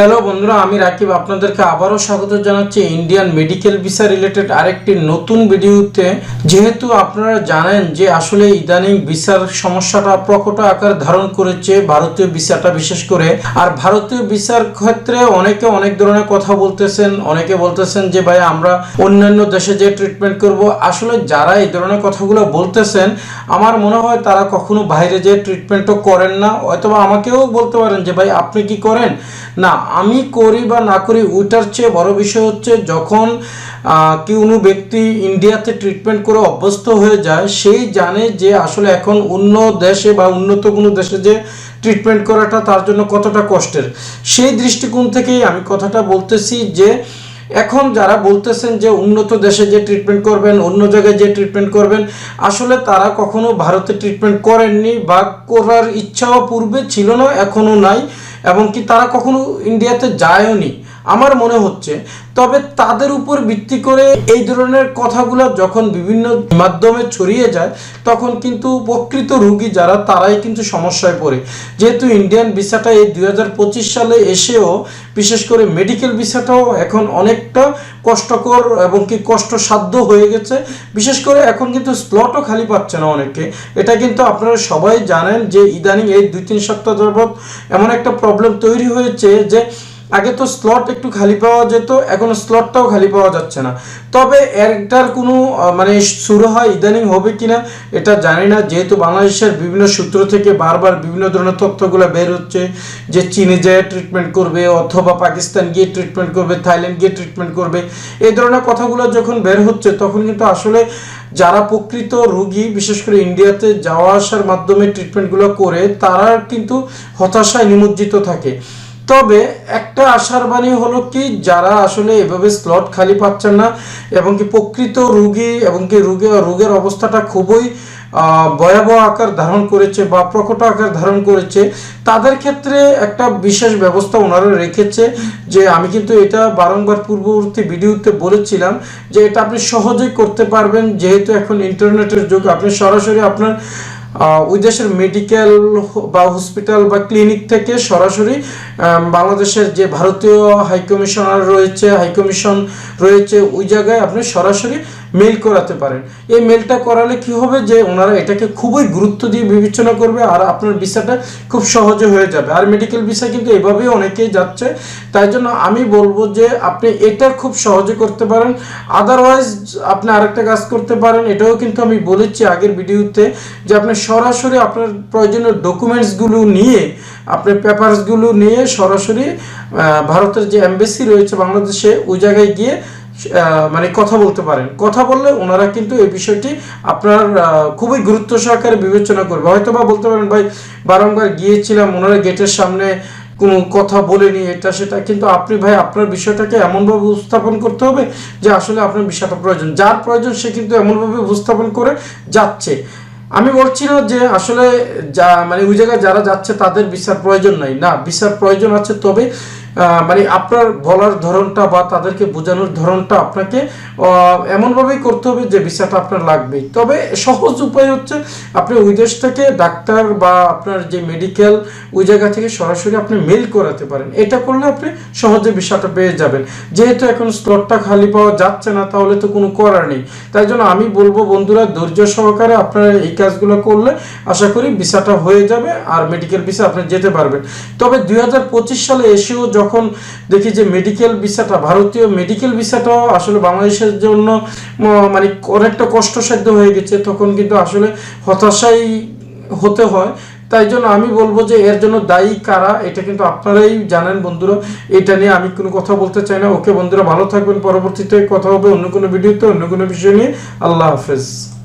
Hello বন্ধুরা, আমি রাকিব। আপনাদেরকে আবারও স্বাগত জানাচ্ছি ইন্ডিয়ান মেডিকেল ভিসা রিলেটেড আরেকটি নতুন ভিডিওতে। যেহেতু আপনারা জানেন যে আসলে ইদানিং ভিসার সমস্যাটা প্রকট আকার ধারণ করেছে ভারতীয় ভিসাটা বিশেষ করে। আর ভারতীয় ভিসার ক্ষেত্রে অনেকে অনেক ধরনের কথা বলতেছেন, অনেকে বলতেছেন যে, ভাই, আমরা অন্যান্য দেশে যে ট্রিটমেন্ট করব। আসলে যারা এই ধরনের কথাগুলো বলতেছেন, আমার মনে হয় তারা কখনো বাইরে যে ট্রিটমেন্টও করেন না। অথবা আমাকেও বলতে পারেন যে, ভাই, আপনি কি করেন? না আমি করি বা না করি, ওইটার চেয়ে বড় বিষয় হচ্ছে যখন কোনো ব্যক্তি ইন্ডিয়াতে ট্রিটমেন্ট করে অভ্যস্ত হয়ে যায়, সেই জানে যে আসলে এখন অন্য দেশে বা উন্নত কোনো দেশে যে ট্রিটমেন্ট করাটা তার জন্য কতটা কষ্টের। সেই দৃষ্টিকোণ থেকেই আমি কথাটা বলতেছি যে, এখন যারা বলতেছেন যে উন্নত দেশে যে ট্রিটমেন্ট করবেন, অন্য জায়গায় যে ট্রিটমেন্ট করবেন, আসলে তারা কখনো ভারতে ট্রিটমেন্ট করেননি বা করার ইচ্ছাও পূর্বে ছিল না এখনও নাই। এবং কি তারা কখনো ইন্ডিয়াতে যায়ওনি আমার মনে হচ্ছে, তবে তাদের উপর ভিত্তি করে এই ধরনের কথাগুলো যখন বিভিন্ন মাধ্যমে ছড়িয়ে যায়, তখন কিন্তু প্রকৃত রুগী যারা, তারাই কিন্তু সমস্যায় পড়ে। যেহেতু ইন্ডিয়ান ভিসাটা এই দুই হাজার পঁচিশ সালে এসেও, বিশেষ করে মেডিকেল ভিসাটাও এখন অনেকটা কষ্টকর এবং কি কষ্টসাধ্য হয়ে গেছে। বিশেষ করে এখন কিন্তু স্লটও খালি পাচ্ছে না অনেকে। এটা কিন্তু আপনারা সবাই জানেন যে ইদানিং এই দুই তিন সপ্তাহ যাবৎ এমন একটা প্রবলেম তৈরি হয়েছে যে আগে তো স্লট একটু খালি পাওয়া যেত, এখন স্লটটাও খালি পাওয়া যাচ্ছে না। তবে এটার কোনো মানে শুরু হয়, ইদানিং হবে কিনা, এটা জানি না। যেহেতু বাংলাদেশের বিভিন্ন সূত্র থেকে বারবার বিভিন্ন ধরনের তথ্যগুলো বের হচ্ছে, যে চীনে যেয়ে ট্রিটমেন্ট করবে, অথবা পাকিস্তান গিয়ে ট্রিটমেন্ট করবে, থাইল্যান্ড গিয়ে ট্রিটমেন্ট করবে এই ধরনের কথাগুলো যখন বের হচ্ছে, তখন কিন্তু আসলে যারা প্রকৃত রুগী, বিশেষ করে ইন্ডিয়াতে যাওয়া আসার মাধ্যমে ট্রিটমেন্টগুলো করে, তারা কিন্তু হতাশায় নিমজ্জিত থাকে। তবে একটা আশার বাণী হলো কি, যারা আসলে এভাবে স্লট খালি পাচ্ছেন না এবং কি প্রকৃত রোগী এবং কি রোগী, রোগের অবস্থাটা খুবই ভয়াবহ আকার ধারণ করেছে বা প্রকট আকার ধারণ করেছে, তাদের ক্ষেত্রে একটা বিশেষ ব্যবস্থা ওনারা রেখেছে। যে আমি কিন্তু এটা বারংবার পূর্ববর্তী ভিডিওতে বলেছিলাম যে এটা আপনি সহজেই করতে পারবেন, যেহেতু এখন ইন্টারনেটের যুগ, আপনি সরাসরি আপনার ওই দেশের মেডিকেল বা হসপিটাল বা ক্লিনিক থেকে সরাসরি বাংলাদেশের যে ভারতীয় হাইকমিশনার রয়েছে হাইকমিশন রয়েছে, ওই জায়গায় আপনি সরাসরি মেল করাতে পারেন। এই মেলটা করালে কি হবে যে ওনারা এটাকে খুবই গুরুত্ব দিয়ে বিবেচনা করবে আর আপনার ভিসাটা খুব সহজে হয়ে যাবে। আর মেডিকেল ভিসা কিন্তু এভাবেই অনেকেই যাচ্ছে। তাই জন্য আমি বলব যে আপনি এটা খুব সহজে করতে পারেন। আদারওয়াইজ আপনি আরেকটা কাজ করতে পারেন। এটাও কিন্তু আমি বলেছি আগের ভিডিওতে যে আপনি সরাসরি আপনার প্রয়োজনীয় ডকুমেন্টসগুলো নিয়ে, আপনার পেপারসগুলো নিয়ে সরাসরি ভারতের যে এমবেসি রয়েছে বাংলাদেশে, ওই জায়গায় গিয়ে মানে কথা বলতে পারেন। কথা বললে ওনারা কিন্তু এই বিষয়টি আপনার খুবই গুরুত্ব সহকারে বিবেচনা করবে। হয়তো বা বলতে পারেন, ভাই, বারংবার গিয়েছিলাম, ওনারা গেটের সামনে কোনো কথা বলেনি, এটা সেটা। কিন্তু আপনি, ভাই, আপনার বিষয়টাকে এমনভাবে উপস্থাপন করতে হবে যে আসলে আপনার বিষয়টা প্রয়োজন। যার প্রয়োজন সে কিন্তু এমনভাবে উপস্থাপন করে যাচ্ছে। আমি বলছি না যে আসলে যা মানে ওই জায়গায় যারা যাচ্ছে তাদের বিচার প্রয়োজন নাই। না, বিচার প্রয়োজন আছে তবে মানে আপনার বলার ধরনটা বা তাদেরকে বোঝানোর ধরনটা আপনাকে এমনভাবেই করতে হবে যে ভিসাটা আপনার লাগবেই। তবে সহজ উপায় হচ্ছে আপনি ওই দেশ থেকে ডাক্তার বা আপনার যে মেডিকেল ওই জায়গা থেকে সরাসরি আপনি মেল করাতে পারেন। এটা করলে আপনি সহজে ভিসাটা পেয়ে যাবেন। যেহেতু এখন স্লটটা খালি পাওয়া যাচ্ছে না, তাহলে তো কোনো করার নেই। তাই জন্য আমি বলব বন্ধুরা, ধৈর্য সহকারে আপনারা এই কাজগুলো করলে আশা করি ভিসাটা হয়ে যাবে আর মেডিকেল ভিসা আপনি যেতে পারবেন। তবে দুই হাজার পঁচিশ সালে এসেও যখন দেখি যে মেডিকেল ভিসাটা ভারতীয় মেডিকেল ভিসাটাও আসলে বাংলাদেশের জন্য মানে অনেকটা কষ্টসাধ্য হয়ে গেছে। তখন কিন্তু আসলে হতাশাই হতে হয়। তাই জন্য আমি বলব যে এর জন্য দায়ী কারা, এটা কিন্তু আপনারাই জানেন বন্ধুরা। এটা নিয়ে আমি কোনো কথা বলতে চাই না। ওকে বন্ধুরা, ভালো থাকবেন। পরবর্তীতে কথা হবে অন্য কোনো ভিডিওতে, অন্য কোনো বিষয় নিয়ে। আল্লাহ হাফেজ।